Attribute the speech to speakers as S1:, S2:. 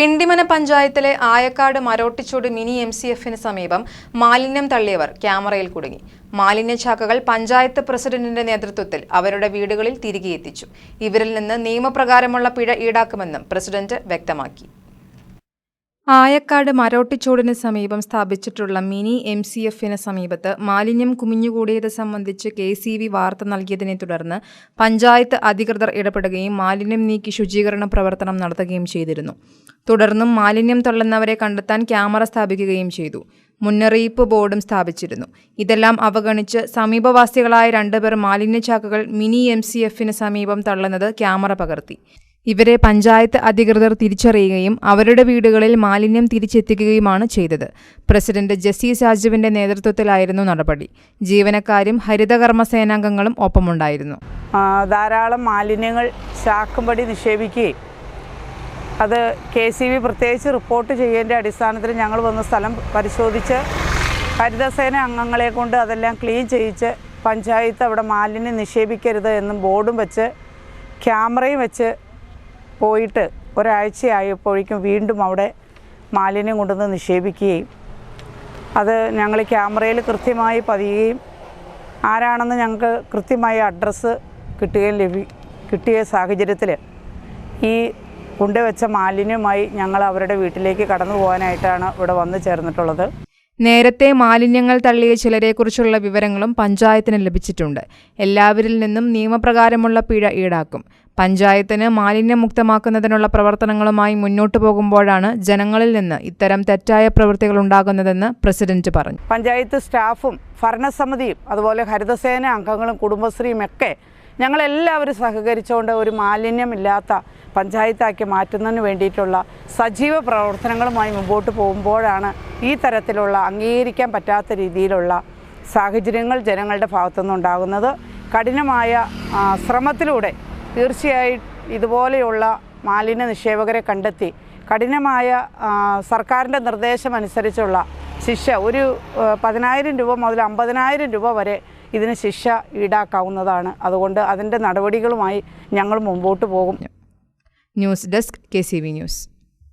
S1: പിണ്ടിമന പഞ്ചായത്തിലെ Ayakkad Marottichod mini M C എഫിന് സമീപം മാലിന്യം തള്ളിയവർ ക്യാമറയിൽ കുടുങ്ങി. മാലിന്യ ശാഖകൾ പഞ്ചായത്ത് പ്രസിഡന്റിന്റെ നേതൃത്വത്തിൽ അവരുടെ വീടുകളിൽ തിരികെ എത്തിച്ചു. ഇവരിൽ നിന്ന് നിയമപ്രകാരമുള്ള പിഴ ഈടാക്കുമെന്നും പ്രസിഡന്റ് വ്യക്തമാക്കി. ആയക്കാട് മരോട്ടിച്ചോടിന് സമീപം സ്ഥാപിച്ചിട്ടുള്ള മിനി എം സി എഫിന് സമീപത്ത് മാലിന്യം കുമിഞ്ഞുകൂടിയത് സംബന്ധിച്ച് കെ സി വി വാർത്ത നൽകിയതിനെ തുടർന്ന് പഞ്ചായത്ത് അധികൃതർ ഇടപെടുകയും മാലിന്യം നീക്കി ശുചീകരണ പ്രവർത്തനം നടത്തുകയും ചെയ്തിരുന്നു. തുടർന്നും മാലിന്യം തള്ളുന്നവരെ കണ്ടെത്താൻ ക്യാമറ സ്ഥാപിക്കുകയും ചെയ്തു. മുന്നറിയിപ്പ് ബോർഡും സ്ഥാപിച്ചിരുന്നു. ഇതെല്ലാം അവഗണിച്ച് സമീപവാസികളായ രണ്ടുപേർ മാലിന്യ ചാക്കുകൾ മിനി എം സി എഫിന് സമീപം തള്ളുന്നത് ക്യാമറ പകർത്തി. ഇവരെ പഞ്ചായത്ത് അധികൃതർ തിരിച്ചറിയുകയും അവരുടെ വീടുകളിൽ മാലിന്യം തിരിച്ചെത്തിക്കുകയുമാണ് ചെയ്തത്. പ്രസിഡന്റ് ജസി സാജുവിന്റെ നേതൃത്വത്തിലായിരുന്നു നടപടി. ജീവനക്കാരും ഹരിതകർമ്മ സേനാംഗങ്ങളും ഒപ്പമുണ്ടായിരുന്നു
S2: ധാരാളം മാലിന്യങ്ങൾ ചാക്കുംപടി നിക്ഷേപിക്കുകയും അത് കെ സി ബി പ്രത്യേകിച്ച് റിപ്പോർട്ട് ചെയ്യേണ്ട അടിസ്ഥാനത്തിൽ ഞങ്ങൾ വന്ന സ്ഥലം പരിശോധിച്ച് ഹരിതസേന അംഗങ്ങളെ കൊണ്ട് അതെല്ലാം ക്ലീൻ ചെയ്യിച്ച് പഞ്ചായത്ത് അവിടെ മാലിന്യം നിക്ഷേപിക്കരുത് എന്നും ബോർഡും വെച്ച് ക്യാമറയും വെച്ച് പോയിട്ട് ഒരാഴ്ചയായപ്പോഴേക്കും വീണ്ടും അവിടെ മാലിന്യം കൊണ്ടുവന്ന് നിക്ഷേപിക്കുകയും അത് ഞങ്ങൾ ക്യാമറയിൽ കൃത്യമായി പതിയുകയും ആരാണെന്ന് ഞങ്ങൾക്ക് കൃത്യമായ അഡ്രസ്സ് കിട്ടുകയും ലഭി കിട്ടിയ സാഹചര്യത്തിൽ ഈ കൊണ്ടുവച്ച മാലിന്യമായി ഞങ്ങൾ അവരുടെ വീട്ടിലേക്ക് കടന്നു പോകാനായിട്ടാണ് ഇവിടെ വന്നു ചേർന്നിട്ടുള്ളത്.
S1: നേരത്തെ മാലിന്യങ്ങൾ തള്ളിയ ചിലരെക്കുറിച്ചുള്ള വിവരങ്ങളും പഞ്ചായത്തിന് ലഭിച്ചിട്ടുണ്ട്. എല്ലാവരിൽ നിന്നും നിയമപ്രകാരമുള്ള പിഴ ഈടാക്കും. പഞ്ചായത്തിന് മാലിന്യമുക്തമാക്കുന്നതിനുള്ള പ്രവർത്തനങ്ങളുമായി മുന്നോട്ടു പോകുമ്പോഴാണ് ജനങ്ങളിൽ നിന്ന് ഇത്തരം തെറ്റായ പ്രവൃത്തികൾ ഉണ്ടാകുന്നതെന്ന് പ്രസിഡന്റ് പറഞ്ഞു.
S2: പഞ്ചായത്ത് സ്റ്റാഫും ഭരണസമിതിയും അതുപോലെ ഹരിതസേന അംഗങ്ങളും കുടുംബശ്രീയും ഒക്കെ ഞങ്ങളെല്ലാവരും സഹകരിച്ചുകൊണ്ട് ഒരു മാലിന്യമില്ലാത്ത പഞ്ചായത്താക്കി മാറ്റുന്നതിന് വേണ്ടിയിട്ടുള്ള സജീവ പ്രവർത്തനങ്ങളുമായി മുമ്പോട്ട് പോകുമ്പോഴാണ് ഈ തരത്തിലുള്ള അംഗീകരിക്കാൻ പറ്റാത്ത രീതിയിലുള്ള സാഹചര്യങ്ങൾ ജനങ്ങളുടെ ഭാഗത്തുനിന്നുണ്ടാകുന്നത് കഠിനമായ ശ്രമത്തിലൂടെ തീർച്ചയായും ഇതുപോലെയുള്ള മാലിന്യ നിക്ഷേപകരെ കണ്ടെത്തി കഠിനമായ സർക്കാരിന്റെ നിർദ്ദേശമനുസരിച്ചുള്ള ശിക്ഷ. ഒരു പതിനായിരം രൂപ മുതൽ അമ്പതിനായിരം രൂപ വരെ ഇതിന് ശിക്ഷ ഈടാക്കാവുന്നതാണ്. അതുകൊണ്ട് അതിന്റെ നടപടികളുമായി ഞങ്ങൾ മുമ്പോട്ട് പോകും.
S1: News desk K news.